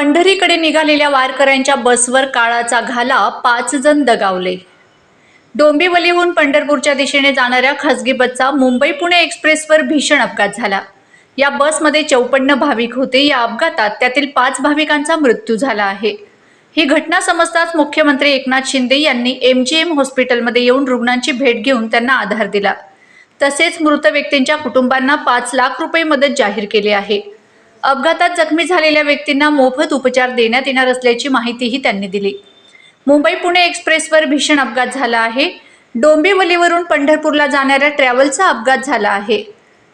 पंढरीकडे निघालेल्या वारकऱ्यांच्या बसवर काळाचा घाला पाच जण दगावले. डोंबिवलीहून पंढरपूरच्या दिशेने जाणाऱ्या खासगी बसचा मुंबई पुणे एक्सप्रेसवर भीषण अपघात झाला. या बसमध्ये चौपन्न भाविक होते. या अपघातात त्यातील पाच भाविकांचा मृत्यू झाला आहे. ही घटना समजताच मुख्यमंत्री एकनाथ शिंदे यांनी एम जी एम हॉस्पिटलमध्ये येऊन रुग्णांची भेट घेऊन त्यांना आधार दिला. तसेच मृत व्यक्तींच्या कुटुंबांना पाच लाख रुपये मदत जाहीर केली आहे. अपघातात जखमी झालेल्या व्यक्तींना मोफत उपचार देण्यात येणार असल्याची माहितीही त्यांनी दिली. मुंबई पुणे एक्सप्रेसवर भीषण अपघात झाला आहे. डोंबिवलीवरून पंढरपूरला जाणाऱ्या ट्रॅव्हलचा अपघात झाला आहे.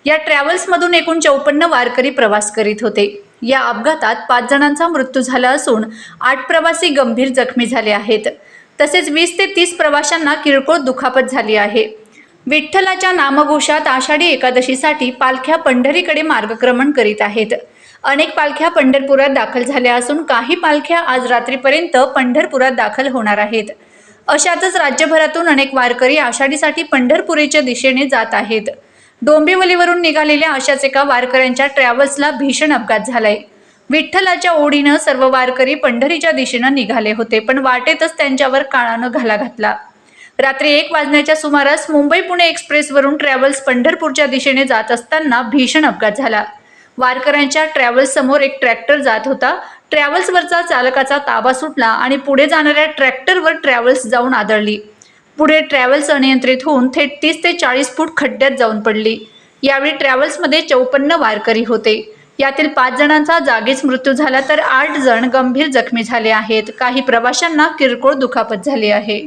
या ट्रॅव्हल्समधून एकूण चौपन्न वारकरी प्रवास करीत होते. या अपघातात पाच जणांचा मृत्यू झाला असून आठ प्रवासी गंभीर जखमी झाले आहेत. तसेच वीस ते तीस प्रवाशांना किरकोळ दुखापत झाली आहे. विठ्ठलाच्या नामघोषात आषाढी एकादशीसाठी पालख्या पंढरीकडे मार्गक्रमण करीत आहेत. अनेक पालख्या पंढरपुरात दाखल झाल्या असून काही पालख्या आज रात्रीपर्यंत पंढरपुरात दाखल होणार आहेत. अशातच राज्यभरातून अनेक वारकरी आषाढीसाठी पंढरपुरीच्या दिशेने जात आहेत. डोंबिवलीवरून निघालेल्या अशाच एका वारकऱ्यांच्या ट्रॅव्हल्सला भीषण अपघात झालाय. विठ्ठलाच्या ओढीनं सर्व वारकरी पंढरीच्या दिशेनं निघाले होते पण वाटेतच त्यांच्यावर काळानं घाला घातला. रात्री एक वाजण्याच्या सुमारास मुंबई पुणे एक्सप्रेसवरून ट्रॅव्हल्स पंढरपूरच्या दिशेने जात असताना भीषण अपघात झाला. वारकऱ्यांच्या ट्रॅव्हल्स समोर एक ट्रॅक्टर जात होता. ट्रॅव्हल्सवरचा चालकाचा ताबा सुटला आणि पुढे जाणाऱ्या ट्रॅक्टरवर ट्रॅव्हल्स जाऊन आदळली. पुढे ट्रॅव्हल्स अनियंत्रित होऊन थेट तीस ते चाळीस फूट खड्ड्यात जाऊन पडली. यावेळी ट्रॅव्हल्समध्ये चौपन्न वारकरी होते. यातील पाच जणांचा जागीच मृत्यू झाला तर आठ जण गंभीर जखमी झाले आहेत. काही प्रवाशांना किरकोळ दुखापत झाली आहे.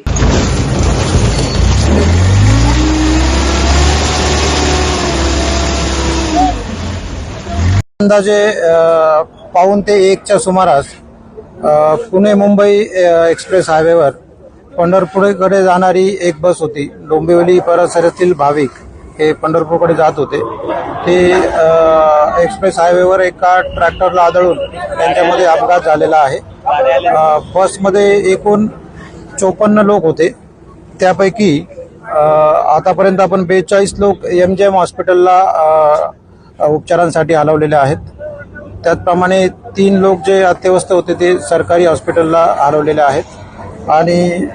अंदाजे पाऊन पाऊण ते एकच्या सुमारास पुणे मुंबई एक्सप्रेस हायवेवर पंढरपूरकडे जाणारी एक बस होती डोंबिवली परिसरातील भाविक हे पंढरपूरकडे जात होते. ते एक्सप्रेस हायवेवर एका ट्रॅक्टरला आदळून त्यांच्यामध्ये अपघात झालेला आहे. बसमध्ये एकूण चोपन्न लोक होते. त्यापैकी आतापर्यंत आपण बेचाळीस लोक एम जे एम हॉस्पिटलला उपचारांसाठी हलवलेले आहेत. त्याचप्रमाणे तीन लोक जे अत्यवस्थ होते ते सरकारी हॉस्पिटलला हलवलेले आहेत. आणि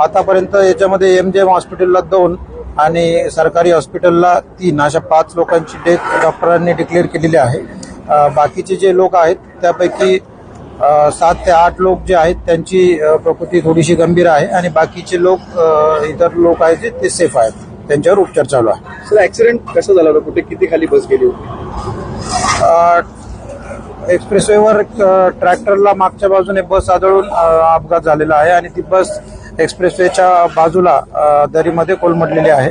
आतापर्यंत याच्यामध्ये एम जे एम हॉस्पिटलला दोन आणि सरकारी हॉस्पिटलला तीन. अशा पाच लोकांची डेथ डॉक्टरांनी डिक्लेअर केलेली आहे. बाकीचे जे लोक आहेत त्यापैकी सात ते आठ लोक जे आहेत त्यांची प्रकृती थोडीशी गंभीर आहे आणि बाकीचे लोक इतर लोक आहेत जे ते सेफ आहेत. त्यांच्यावर उपचार चालू आहे. सर ऍक्सिडेंट कसं झालं होतं? कुठे किती खाली बस गेली होती? एक्सप्रेसवेवर ट्रॅक्टरला मागच्या बाजूने बस आदळून अपघात झालेला आहे आणि ती बस एक्सप्रेसवेच्या बाजूला दरीमध्ये कोलमडलेली आहे.